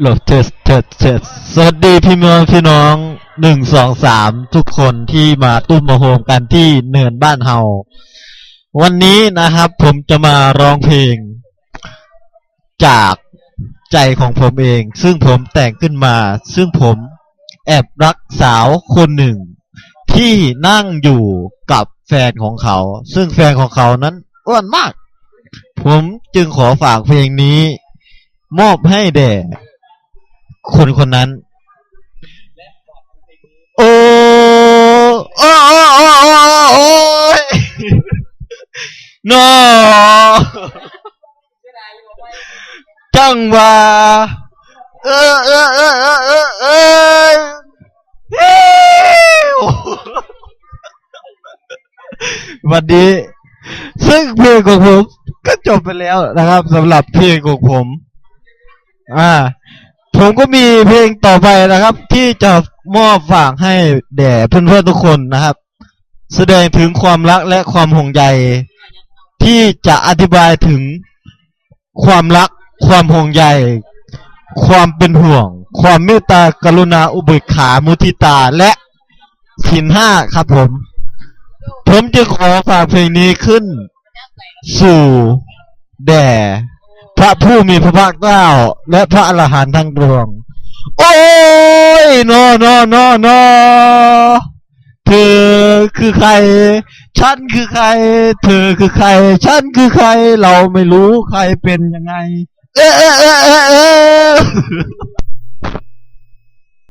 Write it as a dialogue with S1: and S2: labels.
S1: โหลดเทสเทสเทสสวัสดีพี่น้องพี่น้องหนึ่งสองสามทุกคนที่มาตุ้มมาโฮมกันที่เนินบ้านเฮาวันนี้นะครับผมจะมาร้องเพลง จากใจของผมเอง ซึ่งผมแต่งขึ้นมา ซึ่งผมแอบรักสาวคนหนึ่ง ที่นั่งอยู่กับแฟนของเขา ซึ่งแฟนของเขานั้นอ้วนมาก ผมจึงขอฝากเพลงนี้ มอบให้แด่ คนคนนั้น โอ้โอ้โอ้โอ้โอ้โอ้ยนอจังว่าเออเออเออเออเออเออเฮ้วันนี้ซึ่งเพลงของผมก็จบไปแล้วนะครับสำหรับเพลงของผม อ่า ผมก็มีเพลงต่อไปนะครับ ที่จะมอบฝากให้แด่เพื่อนๆทุกคนนะครับ แสดงถึงความรักและความห่วงใยที่จะอธิบายถึงความรัก ความห่วงใยความเป็นห่วง ความเมตตากรุณาอุเบกขามุทิตาและสินห้าครับผม ผมจึงขอฝากเพลงนี้ขึ้น สู่แด่ ระผู้มีพระภาคเจ้า และพระอรหันต์ทั้งดวง โอ้ยนอนอนอนอเธอคือใคร ฉันคือใคร เธอคือใคร ฉันคือใคร เราไม่รู้ใครเป็นยังไง เออเอะเอเออ